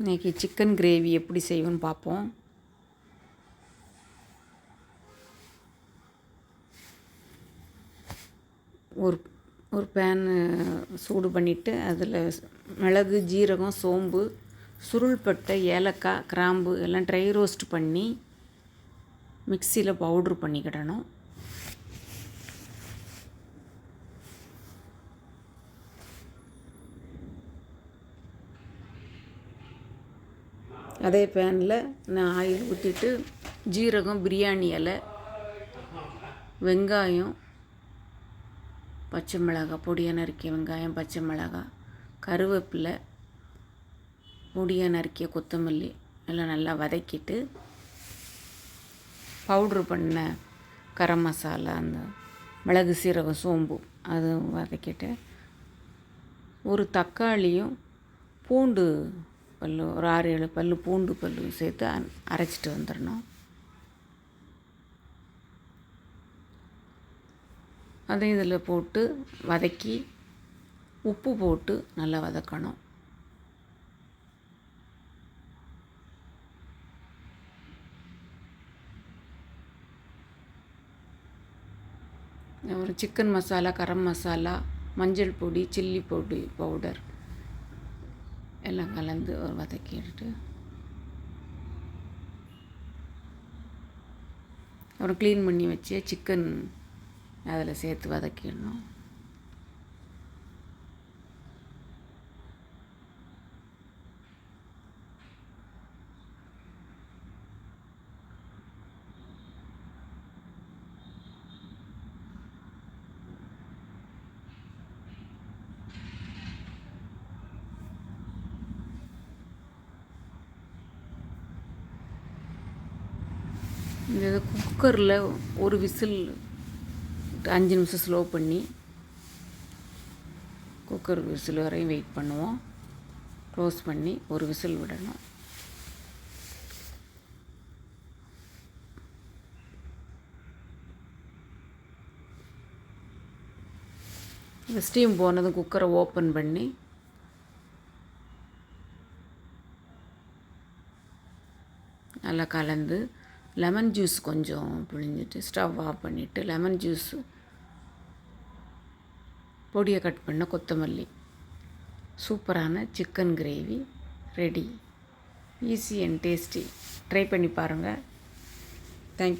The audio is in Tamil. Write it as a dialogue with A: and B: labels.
A: இன்றைக்கி சிக்கன் கிரேவி எப்படி செய்வோன்னு பார்ப்போம். ஒரு ஒரு பேனு சூடு பண்ணிவிட்டு அதில் மிளகு ஜீரகம் சோம்பு சுருள்பட்டை ஏலக்காய் கிராம்பு எல்லாம் ட்ரை ரோஸ்ட் பண்ணி மிக்சியில் பவுட்ரு பண்ணிக்கிடணும். அதே பேனில் நான் ஆயில் ஊற்றிட்டு ஜீரகம் பிரியாணி இலை வெங்காயம் பச்சை மிளகாய் பொடியை நறுக்கிய வெங்காயம் பச்சை மிளகாய் கருவேப்பிலை பொடியை நறுக்கிய கொத்தமல்லி எல்லாம் நல்லா வதக்கிட்டு பவுட்ரு பண்ண கரம் மசாலா அந்த மிளகு சீரகம் சோம்பு அது வதக்கிட்டு ஒரு தக்காளியும் பூண்டு பல் ஒரு ஆறு ஏழு பல்லு பூண்டு பல்லு சேர்த்து அரைச்சிட்டு வந்துடணும். அதை இதில் போட்டு வதக்கி உப்பு போட்டு நல்லா வதக்கணும். ஒரு சிக்கன் மசாலா கரம் மசாலா மஞ்சள் பொடி சில்லி பொடி பவுடர். எல்லாம் கலந்து ஒரு வதக்கிட்டு அப்புறம் க்ளீன் பண்ணி வச்சு சிக்கன் அதில் சேர்த்து வதக்கிடணும். இந்த இது குக்கரில் ஒரு விசில் அஞ்சு நிமிஷம் ஸ்லோ பண்ணி குக்கர் விசில் வரையும் வெயிட் பண்ணுவோம். க்ளோஸ் பண்ணி ஒரு விசில் விடணும். ஸ்டீம் போனதும் குக்கரை ஓப்பன் பண்ணி நல்லா கலந்து லெமன் ஜூஸ் கொஞ்சம் புழிஞ்சிட்டு ஸ்டவ் ஆஃப் பண்ணிவிட்டு லெமன் ஜூஸ் பொடியை கட் பண்ண கொத்தமல்லி. சூப்பரான chicken gravy ready easy and tasty try பண்ணி பாருங்கள் தேங்க்யூ